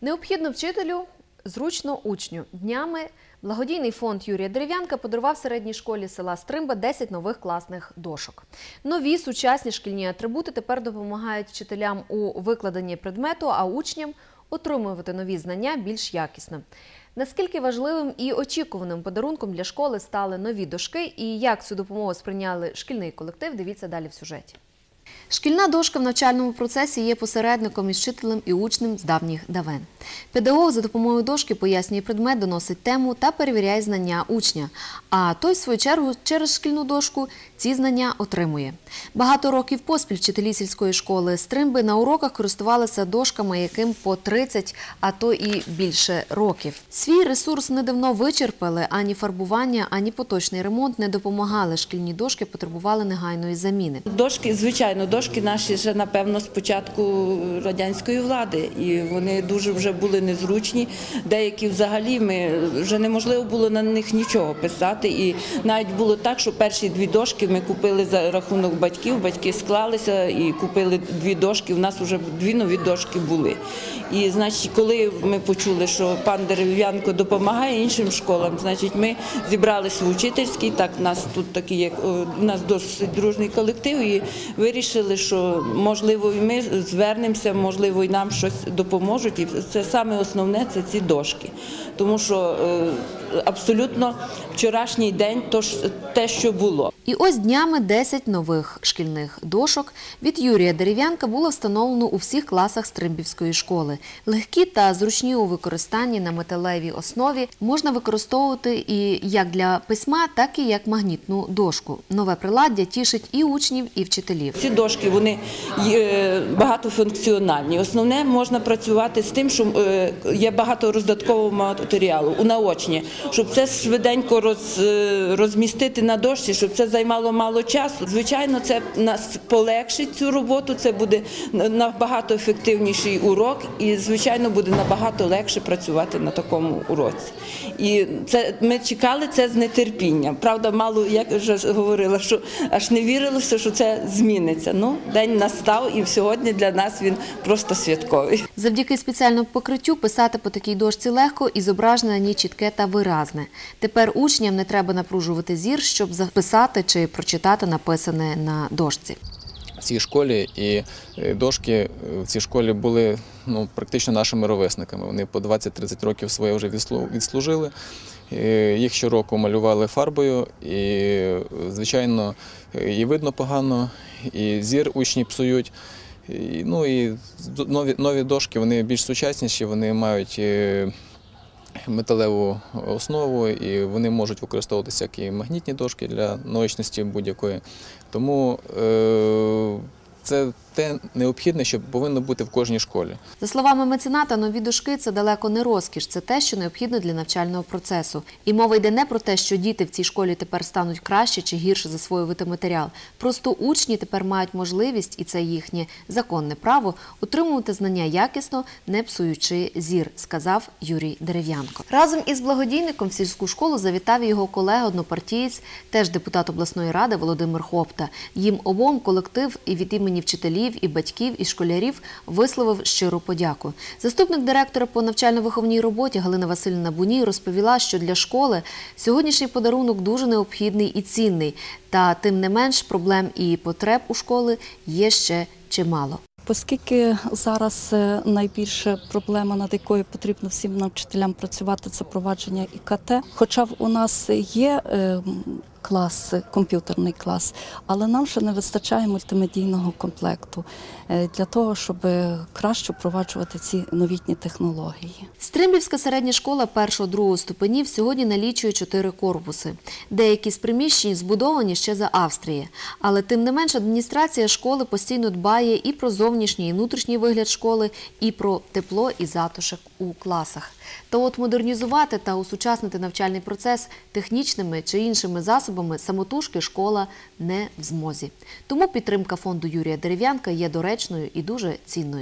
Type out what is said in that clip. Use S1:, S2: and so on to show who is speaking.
S1: Необхідно вчителю, зручно учню. Днями благодійний фонд Юрія Дерев'янка подарував середній школі села Стримба 10 нових класних дошок. Нові сучасні шкільні атрибути тепер допомагають вчителям у викладенні предмету, а учням отримувати нові знання більш якісно. Наскільки важливим і очікуваним подарунком для школи стали нові дошки, і як цю допомогу сприйняли шкільний колектив, дивіться далі в сюжеті. Шкільна дошка в навчальному процесі є посередником між вчителем і учнем з давніх давен. Педагог за допомогою дошки пояснює предмет, доносить тему та перевіряє знання учня. А той, в свою чергу, через шкільну дошку ці знання отримує. Багато років поспіль вчителі сільської школи Стримби на уроках користувалися дошками, яким по 30, а то і більше років. Свій ресурс недавно вичерпали, ані фарбування, ані поточний ремонт не допомагали. Шкільні дошки потребували негайної заміни.
S2: Дошки, звичайно, дошки наші вже напевно з початку радянської влади, і вони дуже вже були незручні. Деякі взагалі ми вже неможливо було на них нічого писати. І навіть було так, що перші дві дошки ми купили за рахунок батьків. Батьки склалися і купили дві дошки. У нас вже дві нові дошки були. І значить, коли ми почули, що пан Дерев'янко допомагає іншим школам, значить, ми зібралися в учительській. Так, у нас тут такий у нас досить дружний колектив, і вирішили, що можливо і ми звернемося, можливо, і нам щось допоможуть. І це саме основне це ці дошки. Тому що е, абсолютно вчорашній день то ж те, що було.
S1: І ось днями 10 нових шкільних дошок від Юрія Дерев'янка було встановлено у всіх класах Стримбівської школи. Легкі та зручні у використанні на металевій основі можна використовувати і як для письма, так і як магнітну дошку. Нове приладдя тішить і учнів, і вчителів.
S2: Ці дошки вони багатофункціональні. Основне можна працювати з тим, що е, є багато роздаткового матеріалу у наочні, щоб це швиденько роз, е, розмістити на дошці, щоб це займало мало часу. Звичайно, це нас полегшить цю роботу. Це буде набагато ефективніший урок, і звичайно буде набагато легше працювати на такому уроці. І це ми чекали це з нетерпінням. Правда, мало як вже говорила, що аж не вірилося, що це зміниться. Ну, день настав, і сьогодні для нас він просто святковий.
S1: Завдяки спеціальному покриттю писати по такій дошці легко і зображення ній чітке та виразне. Тепер учням не треба напружувати зір, щоб записати чи прочитати написане на дошці.
S3: в цій школі, і е, дошки в цій школі були ну, практично нашими ровесниками. Вони по 20-30 років своє вже відслу- відслужили. Е, Їх щороку малювали фарбою, і, е, звичайно, і видно погано, і зір учні псують. І, ну і нові, нові дошки вони більш сучасніші, вони мають металеву основу, і вони можуть використовуватися як і магнітні дошки для наочності будь-якої. Тому е, це те необхідне, що повинно бути в кожній школі.
S1: За словами мецената, нові дошки це далеко не розкіш, це те, що необхідно для навчального процесу. І мова йде не про те, що діти в цій школі тепер стануть краще чи гірше засвоювати матеріал. Просто учні тепер мають можливість, і це їхнє законне право, отримувати знання якісно, не псуючи зір, сказав Юрій Дерев'янко. Разом із благодійником в сільську школу завітав його колега-однопартієць, теж депутат обласної ради Володимир Хопта. Їм обом колектив і від імені вчителів, і батьків, і школярів висловив щиру подяку. Заступник директора по навчально-виховній роботі Галина Васильівна Буній розповіла, що для школи сьогоднішній подарунок дуже необхідний і цінний. Та тим не менш проблем і потреб у школи є ще чимало.
S4: Оскільки зараз е, найбільша проблема, над якою потрібно всім нам вчителям працювати, це провадження ІКТ. Хоча у нас є е, клас, комп'ютерний клас, але нам ще не вистачає мультимедійного комплекту е, для того, щоб краще впроваджувати ці новітні технології.
S1: Стримбівська середня школа першого-другого ступенів сьогодні налічує чотири корпуси. Деякі з приміщень збудовані ще за Австрії. Але тим не менш адміністрація школи постійно дбає і про зовнішній і внутрішній вигляд школи, і про тепло і затишок у класах. Та от модернізувати та усучаснити навчальний процес технічними чи іншими засобами самотужки школа не в змозі. Тому підтримка фонду Юрія Дерев'янка є доречною і дуже цінною.